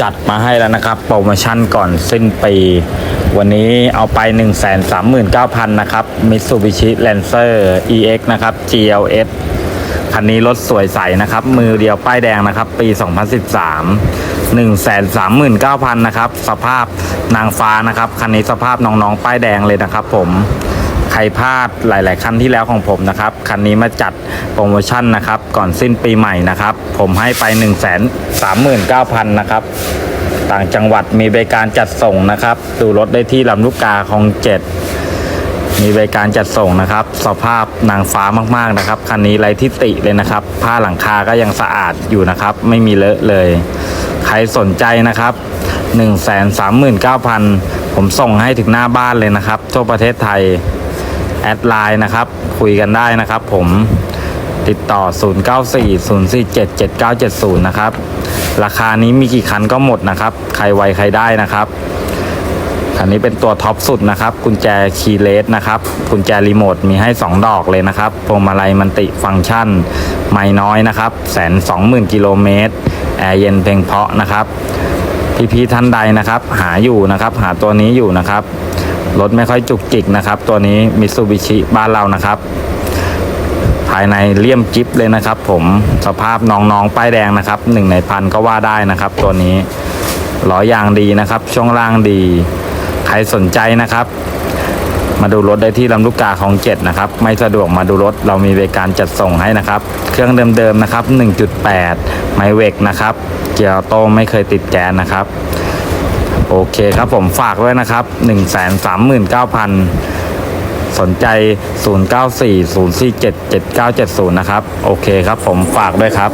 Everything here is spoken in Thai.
จัดมาให้แล้วนะครับ โปรโมชั่นก่อนสิ้นปี วันนี้เอาไป 139,000 นะครับ Mitsubishi Lancer EX นะครับ GLS คันนี้รถสวยใสนะครับ มือเดียวป้ายแดงนะครับ ปี 2013 139,000 นะครับ สภาพนางฟ้านะครับ คันนี้สภาพน้องๆ ป้ายแดงเลยนะครับผม ครพลาดหลาย ๆ คันที่แล้วของผมนะครับ คันนี้มาจัดโปรโมชั่นนะครับ ก่อนสิ้นปีใหม่นะครับ ผมให้ไป 1 3 9 0 0 0 นะครับ ต่างจังหวัดมีบริการจัดส่งนะครับ ดูรถได้ที่ลำลูกกาของเจ็ดมีบริการจัดส่งนะครับ สภาพนางฟ้ามากๆนะครับ คันนี้ไรที่ติเลยนะครับ ผ้าหลังคาก็ยังสะอาดอยู่นะครับ ไม่มีเลอะเลย ใครสนใจนะครับ 139,000 ผมส่งให้ถึงหน้าบ้านเลยนะครับ ทั่วประเทศไทย แอดไลน์นะครับ คุยกันได้นะครับ ผมติดต่อ 0940477970 นะครับ ราคานี้มีกี่คันก็หมดนะครับ ใครไวใครได้นะครับคันนี้เป็นตัวท็อปสุดนะครับ กุญแจคีย์เลสนะครับ กุญแจรีโมทมีให้ 2 ดอกเลยนะครับพวงมาลัยมันติฟังก์ชัน ไม่น้อยนะครับ แสนสองหมื่นกิโลเมตร แอร์เย็นเพลงเพาะนะครับ พี่ๆท่านใดนะครับ หาอยู่นะครับ หาตัวนี้อยู่นะครับ รถไม่ค่อยจุกจิกนะครับ ตัวนี้มิ t ซูบิชิบ้านเรานะครับ ภายในเลี่ยมจิ๊บเลยนะครับ ผมสภาพน้องๆป้ายแดงนะครับหนึ่งในพันก็ว่าได้นะครับ ตัวนี้ล้อยางดีนะครับ ช่วงล่างดี ใครสนใจนะครับ มาดูรถได้ที่ลำลูกกาของเจ็ดนะครับ ไม่สะดวกมาดูรถเรามีบริการจัดส่งให้นะครับ เครื่องเดิมๆนะครับ 1.8 ไมเวกนะครับ เกียร์โต้ไม่เคยติดแกนนะครับ โอเคครับผมฝากด้วยนะครับ 139,000 สนใจ 0940477970 นะครับ โอเคครับผมฝากด้วยครับ